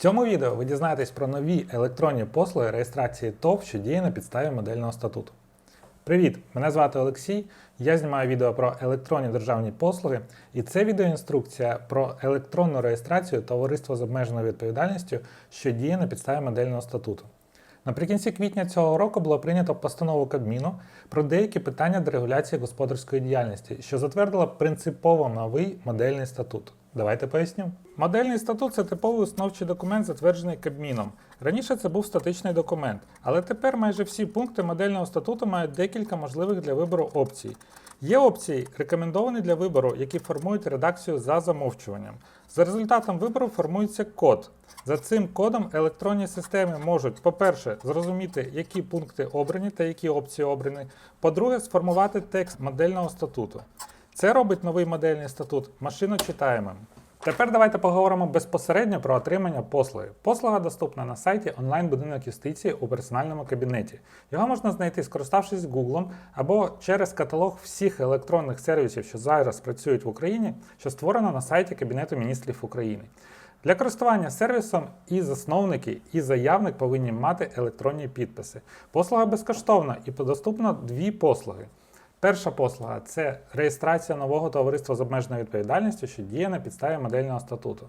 цьому відео ви дізнаєтесь про нові електронні послуги реєстрації ТОВ, що діє на підставі модельного статуту. Привіт! Мене звати Олексій. Я знімаю відео про електронні державні послуги, і це відеоінструкція про електронну реєстрацію товариства з обмеженою відповідальністю, що діє на підставі модельного статуту. Наприкінці квітня цього року було прийнято постанову Кабміну про деякі питання дерегуляції господарської діяльності, що затвердила принципово новий модельний статут. Давайте поясню. Модельний статут це типовий установчий документ, затверджений Кабміном. Раніше це був статичний документ, але тепер майже всі пункти модельного статуту мають декілька можливих для вибору опцій. Є опції, рекомендовані для вибору, які формують редакцію за замовчуванням. За результатом вибору формується код. За цим кодом електронні системи можуть, по-перше, зрозуміти, які пункти обрані та які опції обрані. По-друге, сформувати текст модельного статуту. Це робить новий модельний статут машиночитаємим. Тепер давайте поговоримо безпосередньо про отримання послуги. Послуга доступна на сайті онлайн-будинок юстиції у персональному кабінеті. Його можна знайти, скориставшись Google або через каталог всіх електронних сервісів, що зараз працюють в Україні, що створено на сайті Кабінету міністрів України. Для користування сервісом і засновники, і заявник повинні мати електронні підписи. Послуга безкоштовна і доступно дві послуги. Перша послуга це реєстрація нового товариства з обмеженою відповідальністю, що діє на підставі модельного статуту.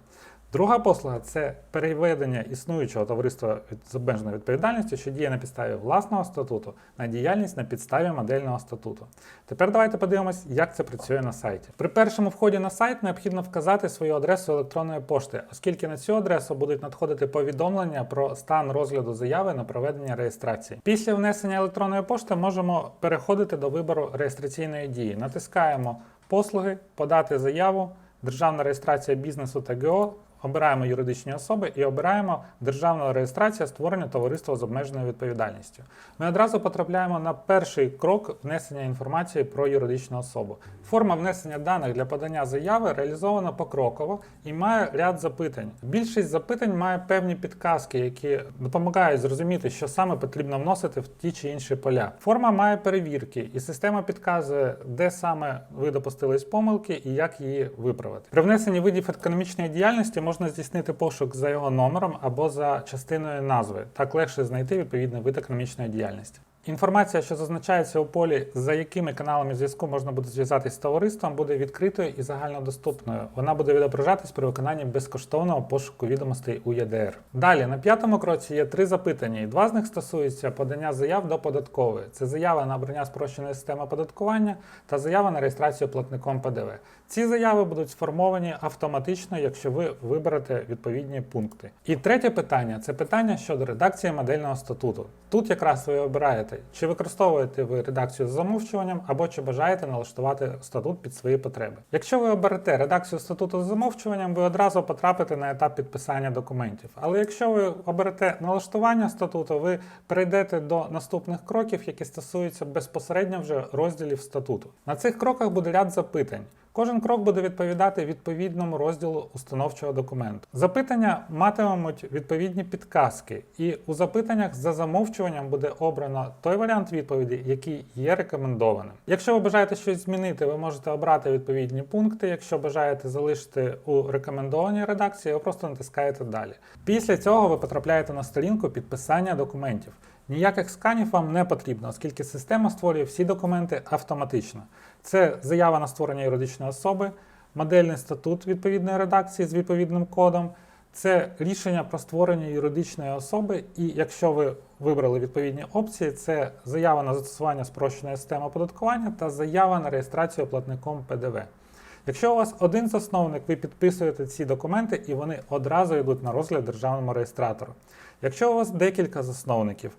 Друга послуга це переведення існуючого товариства з обмеженою відповідальністю, що діє на підставі власного статуту, на діяльність на підставі модельного статуту. Тепер давайте подивимось, як це працює на сайті. При першому вході на сайт необхідно вказати свою адресу електронної пошти, оскільки на цю адресу будуть надходити повідомлення про стан розгляду заяви на проведення реєстрації. Після внесення електронної пошти можемо переходити до вибору реєстраційної дії. Натискаємо послуги, подати заяву, державна реєстрація бізнесу та ГО. Обираємо юридичні особи і обираємо державну реєстрацію створення товариства з обмеженою відповідальністю. Ми одразу потрапляємо на перший крок внесення інформації про юридичну особу. Форма внесення даних для подання заяви реалізована покроково і має ряд запитань. Більшість запитань має певні підказки, які допомагають зрозуміти, що саме потрібно вносити в ті чи інші поля. Форма має перевірки, і система підказує, де саме ви допустились помилки і як її виправити. При внесенні видів економічної діяльності можна здійснити пошук за його номером або за частиною назви. Так легше знайти відповідний вид економічної діяльності. Інформація, що зазначається у полі, за якими каналами зв'язку можна буде зв'язатися з товариством, буде відкритою і загальнодоступною. Вона буде відображатись при виконанні безкоштовного пошуку відомостей у ЄДР. Далі на п'ятому кроці є три запитання, і два з них стосуються подання заяв до податкової. Це заява на обрання спрощеної системи оподаткування та заява на реєстрацію платником ПДВ. Ці заяви будуть сформовані автоматично, якщо ви виберете відповідні пункти. І третє питання це питання щодо редакції модельного статуту. Тут якраз ви обираєте, чи використовуєте ви редакцію з замовчуванням, або чи бажаєте налаштувати статут під свої потреби. Якщо ви оберете редакцію статуту з замовчуванням, ви одразу потрапите на етап підписання документів. Але якщо ви оберете налаштування статуту, ви перейдете до наступних кроків, які стосуються безпосередньо вже розділів статуту. На цих кроках буде ряд запитань. Кожен крок буде відповідати відповідному розділу установчого документу. Запитання матимуть відповідні підказки, і у запитаннях за замовчуванням буде обрано той варіант відповіді, який є рекомендованим. Якщо ви бажаєте щось змінити, ви можете обрати відповідні пункти. Якщо бажаєте залишити у рекомендованій редакції, ви просто натискаєте далі. Після цього ви потрапляєте на сторінку підписання документів. Ніяких сканів вам не потрібно, оскільки система створює всі документи автоматично. Це заява на створення юридичної особи, модельний статут відповідної редакції з відповідним кодом, це рішення про створення юридичної особи, і якщо ви вибрали відповідні опції, це заява на застосування спрощеної системи оподаткування та заява на реєстрацію платником ПДВ. Якщо у вас один засновник, ви підписуєте ці документи і вони одразу йдуть на розгляд державному реєстратору. Якщо у вас декілька засновників,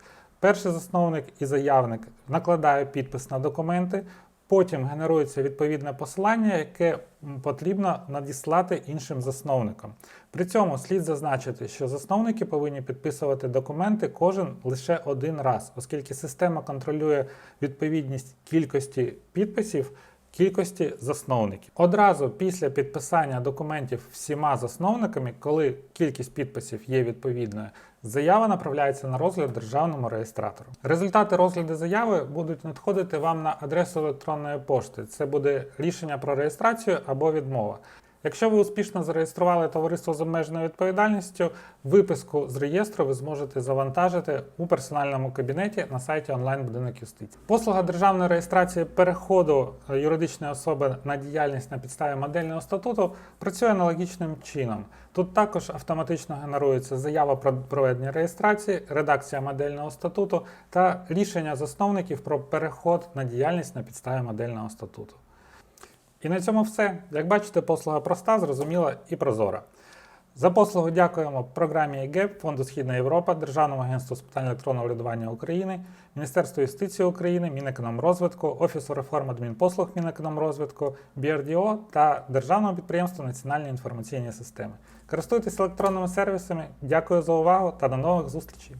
перший засновник і заявник накладає підпис на документи, потім генерується відповідне посилання, яке потрібно надіслати іншим засновникам. При цьому слід зазначити, що засновники повинні підписувати документи кожен лише один раз, оскільки система контролює відповідність кількості підписів кількості засновників. Одразу після підписання документів всіма засновниками, коли кількість підписів є відповідною, заява направляється на розгляд державному реєстратору. Результати розгляду заяви будуть надходити вам на адресу електронної пошти. Це буде рішення про реєстрацію або відмова. Якщо ви успішно зареєстрували товариство з обмеженою відповідальністю, виписку з реєстру ви зможете завантажити у персональному кабінеті на сайті онлайн будинок юстиції. Послуга державної реєстрації переходу е, юридичної особи на діяльність на підставі модельного статуту працює аналогічним чином. Тут також автоматично генерується заява про проведення реєстрації, редакція модельного статуту та рішення засновників про переход на діяльність на підставі модельного статуту. І на цьому все. Як бачите, послуга проста, зрозуміла і прозора. За послугу дякуємо програмі ЕГЕП, Фонду Східна Європа, Державному агентству з питань електронного врядування України, Міністерству юстиції України, Мінекономрозвитку, Офісу реформ адмінпослуг Мінекономрозвитку, BRDO та Державному підприємству Національні інформаційні системи. Користуйтесь електронними сервісами. Дякую за увагу та до нових зустрічей!